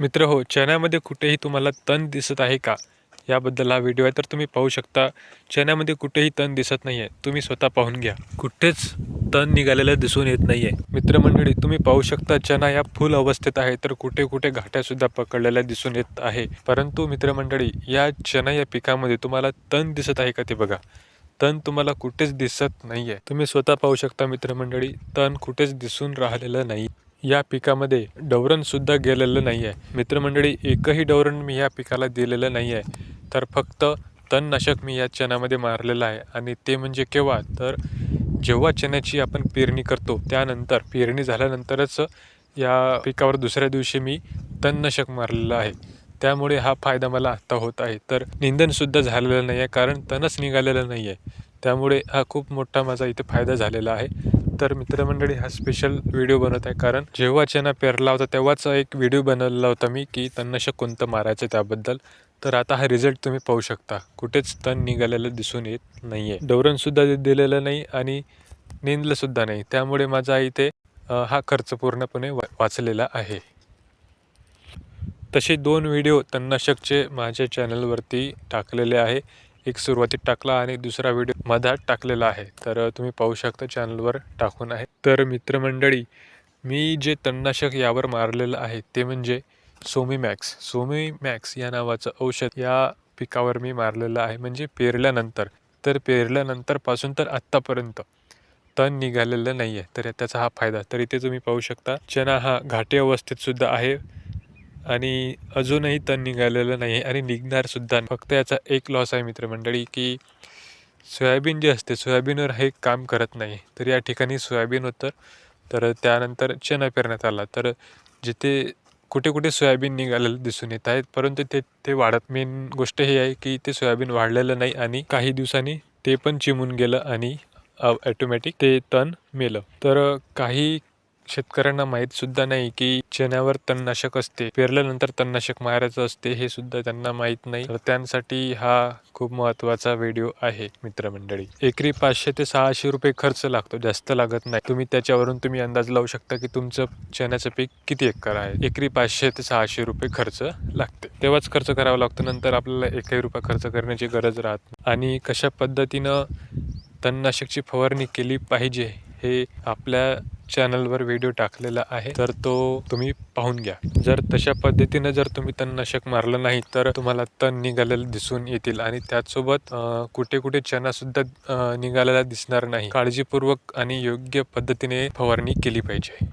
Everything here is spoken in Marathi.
मित्र हो चण्यामध्ये कुठेही तुम्हाला तण दिसत आहे का? याबद्दल हा व्हिडिओ आहे तर तुम्ही पाहू शकता. चण्यामध्ये कुठेही तण दिसत नाही आहे तुम्ही स्वतः पाहून घ्या. कुठेच तण निघालेलं दिसून येत नाही आहे मित्रमंडळी तुम्ही पाहू शकता चना या फुल अवस्थेत आहे तर कुठे कुठे घाट्यासुद्धा पकडलेल्या दिसून येत आहे. परंतु मित्रमंडळी या चना या पिकामध्ये तुम्हाला तण दिसत आहे का ते बघा. तण तुम्हाला कुठेच दिसत नाही आहे तुम्ही स्वतः पाहू शकता मित्रमंडळी तण कुठेच दिसून राहिलेलं नाही. या पिकामध्ये डवरणसुद्धा गेलेलं नाही आहे मित्रमंडळी एकही डवरण मी या पिकाला दिलेलं नाही आहे तर फक्त तणनाशक मी या चण्यामध्ये मारलेलं आहे. आणि ते म्हणजे केव्हा? तर जेव्हा चण्याची आपण पेरणी करतो त्यानंतर पेरणी झाल्यानंतरच या पिकावर दुसऱ्या दिवशी मी तणनाशक मारलेलं आहे. त्यामुळे हा फायदा मला आत्ता होत आहे. तर निंदनसुद्धा झालेलं नाही आहे कारण तणच निघालेलं नाही आहे त्यामुळे हा खूप मोठा माझा इथे फायदा झालेला आहे. तर मित्रमंडळी हा स्पेशल व्हिडिओ बनवत आहे. कारण जेव्हा चेना पेरला होता तेव्हाच एक व्हिडिओ बनवलेला होता मी की तणनाशक कोणतं मारायचं त्याबद्दल. तर आता हा रिझल्ट तुम्ही पाहू शकता. कुठेच तण निघालेलं दिसून येत नाही आहे डवरणसुद्धा दि- दिलेलं नाही आणि निंदलंसुद्धा नाही. त्यामुळे माझा इथे हा खर्च पूर्णपणे वा वाचलेला आहे. तसे दोन व्हिडिओ तणनाशकचे माझ्या चॅनलवरती टाकलेले आहे. एक सुरुवातीत टाकला आणि दुसरा व्हिडिओ मधात टाकलेला आहे. तर तुम्ही पाहू शकता चॅनलवर टाकून आहे. तर मित्रमंडळी मी जे तणनाशक यावर मारलेलं आहे ते म्हणजे सोमी मॅक्स सोमी मॅक्स या नावाचं औषध या पिकावर मी मारलेलं आहे म्हणजे पेरल्यानंतर. तर पेरल्यानंतरपासून तर आत्तापर्यंत तण निघालेलं नाही आहे तर त्याचा हा फायदा. तर इथे तुम्ही पाहू शकता चना हा घाटी अवस्थेत सुद्धा आहे. आणि अजूनही तण निघालेलं नाही आहे आणि निघणारसुद्धा फक्त याचा एक लॉस आहे मित्रमंडळी की सोयाबीन जे असते सोयाबीनवर हे काम करत नाही. तर या ठिकाणी सोयाबीन होतं तर त्यानंतर चना पेरण्यात आला. तर जिथे कुठे कुठे सोयाबीन निघालेलं दिसून येत आहेत परंतु ते ते वाढत मेन गोष्ट ही आहे की ते सोयाबीन वाढलेलं नाही आणि काही दिवसांनी ते पण चिमून गेलं आणि ॲटोमॅटिक ते तण मेलं. तर काही शेतकऱ्यांना माहीत सुद्धा नाही की चण्यावर तणनाशक असते पेरल्यानंतर तणनाशक मारायचं असते हे सुद्धा त्यांना माहीत नाही. तर त्यांसाठी हा खूप महत्त्वाचा व्हिडिओ आहे मित्रमंडळी. एकरी पाचशे ते सहाशे रुपये खर्च लागतो जास्त लागत नाही. तुम्ही त्याच्यावरून तुम्ही अंदाज लावू शकता की तुमचं चण्याचं पीक किती एकर आहे? एकरी पाचशे ते सहाशे रुपये खर्च लागते. तेव्हाच खर्च करावा लागतो नंतर आपल्याला एकही रुपये खर्च करण्याची गरज राहत आणि कशा पद्धतीनं तणनाशकची फवारणी केली पाहिजे हे आपल्या चॅनलवर व्हिडिओ टाकलेला आहे तर तो तुम्ही पाहून घ्या. जर तशा पद्धतीनं जर तुम्ही तणनाशक मारलं नाही तर तुम्हाला तण निघालेलं दिसून येतील आणि त्याचसोबत कुठे कुठे चना सुद्धा निघालेला दिसणार नाही. काळजीपूर्वक आणि योग्य पद्धतीने फवारणी केली पाहिजे.